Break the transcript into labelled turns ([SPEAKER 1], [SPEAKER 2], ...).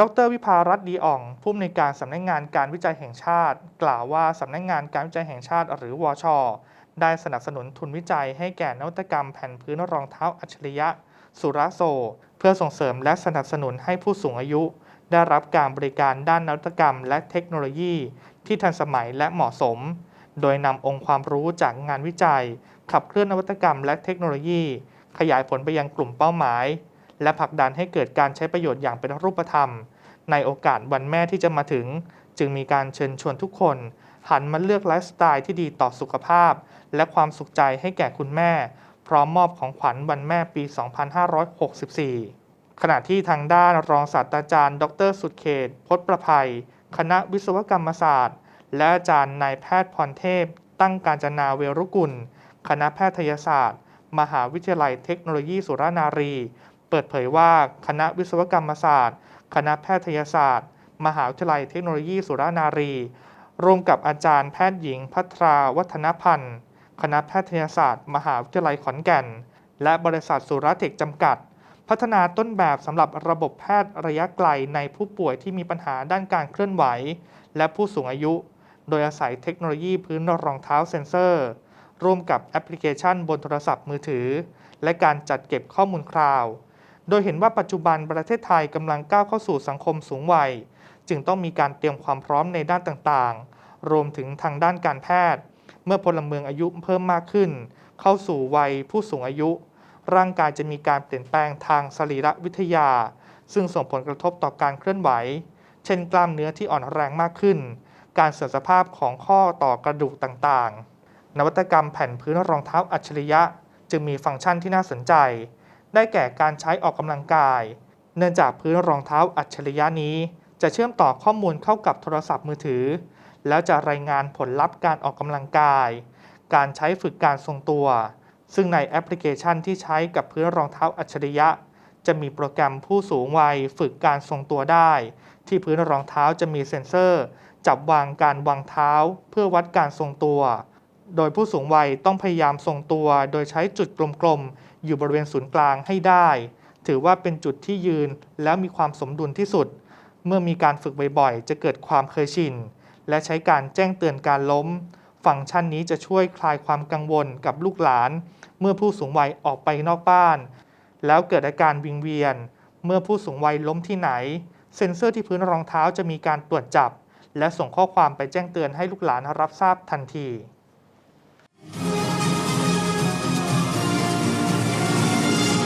[SPEAKER 1] ดรวิภารัตน์ดีอ่อง ผู้อำนวยการสำนักงานการวิจัยแห่งชาติ กล่าวว่าสำนักงานการวิจัยแห่งชาติหรือวช ได้สนับสนุนทุนวิจัยให้แก่นวัตกรรมแผ่นพื้นรองเท้าอัจฉริยะ สุราโซ เพื่อส่งเสริมและสนับสนุนให้ผู้สูงอายุ ได้รับการบริการด้านนวัตกรรม และเทคโนโลยี ที่ทันสมัยและเหมาะสม โดยนำองค์ความรู้จากงานวิจัย ขับเคลื่อนนวัตกรรมและเทคโนโลยี ขยายผลไปยังกลุ่มเป้าหมาย และผลักดันให้เกิดการใช้ประโยชน์อย่างเป็นรูปธรรม ในโอกาสวันแม่ที่จะมาถึง จึงมีการเชิญชวนทุกคน หันมาเลือกไลฟ์สไตล์ที่ดีต่อสุขภาพ และความสุขใจให้แก่คุณแม่ พร้อมมอบของขวัญวันแม่ปี 2564 ขณะที่ทางด้านรองศาสตราจารย์ ดร สุดเขตพจน์ประภัย คณะวิศวกรรมศาสตร์ และอาจารย์นายแพทย์พรเทพ ตั้งการจนาเวรุกุล คณะแพทยศาสตร์ มหาวิทยาลัยเทคโนโลยีสุรานารี เปิดเผยว่าคณะวิศวกรรมศาสตร์ คณะแพทยศาสตร์ มหาวิทยาลัยเทคโนโลยีสุรานารี ร่วมกับอาจารย์แพทย์หญิงพัทราวัฒนพันธ์ คณะแพทยศาสตร์ มหาวิทยาลัยขอนแก่น และบริษัทสุรเทคจำกัด พัฒนาต้นแบบสำหรับระบบแพทย์ระยะไกลในผู้ป่วยที่มีปัญหาด้านการเคลื่อนไหว และผู้สูงอายุ โดยอาศัยเทคโนโลยีพื้นรองเท้าเซ็นเซอร์ ร่วมกับแอปพลิเคชันบนโทรศัพท์มือถือ และการจัดเก็บข้อมูลคลาวด์ โดยเห็นว่าปัจจุบันประเทศไทยกำลังก้าวเข้าสู่สังคมสูงวัย จึงต้องมีการเตรียมความพร้อมในด้านต่างๆ รวมถึงทางด้านการแพทย์ เมื่อพลเมืองอายุเพิ่มมากขึ้น เข้าสู่วัยผู้สูงอายุ ร่างกายจะมีการเปลี่ยนแปลงทางสรีรวิทยา ซึ่งส่งผลกระทบต่อการเคลื่อนไหว เช่นกล้ามเนื้อที่อ่อนแรงมากขึ้น การเสื่อมสภาพของข้อต่อกระดูกต่างๆ นวัตกรรมแผ่นพื้นรองเท้าอัจฉริยะ จึงมีฟังก์ชันที่น่าสนใจ ได้แก่การใช้ออกกำลังกาย เนื่องจากพื้นรองเท้าอัจฉริยะนี้ จะเชื่อมต่อข้อมูลเข้ากับโทรศัพท์มือถือ แล้วจะรายงานผลลัพธ์การออกกำลังกาย การใช้ฝึกการทรงตัว ซึ่งในแอปพลิเคชันที่ใช้กับพื้นรองเท้าอัจฉริยะ จะมีโปรแกรมผู้สูงวัยฝึกการทรงตัวได้ ที่พื้นรองเท้าจะมีเซ็นเซอร์ จับวางการวางเท้า เพื่อวัดการทรงตัว โดยผู้สูงวัยต้องพยายามทรงตัว โดยใช้จุดกลมๆ อยู่บริเวณศูนย์กลางให้ได้ ถือว่าเป็นจุดที่ยืนแล้วมีความสมดุลที่สุด เมื่อมีการฝึกบ่อยๆ จะเกิดความเคยชิน และใช้การแจ้งเตือนการล้ม ฟังก์ชันนี้จะช่วยคลายความกังวลกับลูกหลาน เมื่อผู้สูงวัยออกไปนอกบ้าน แล้วเกิดอาการวิงเวียน เมื่อผู้สูงวัยล้มที่ไหน เซ็นเซอร์ที่พื้นรองเท้าจะมีการตรวจจับ และส่งข้อความไปแจ้งเตือนให้ลูกหลานรับทราบทันที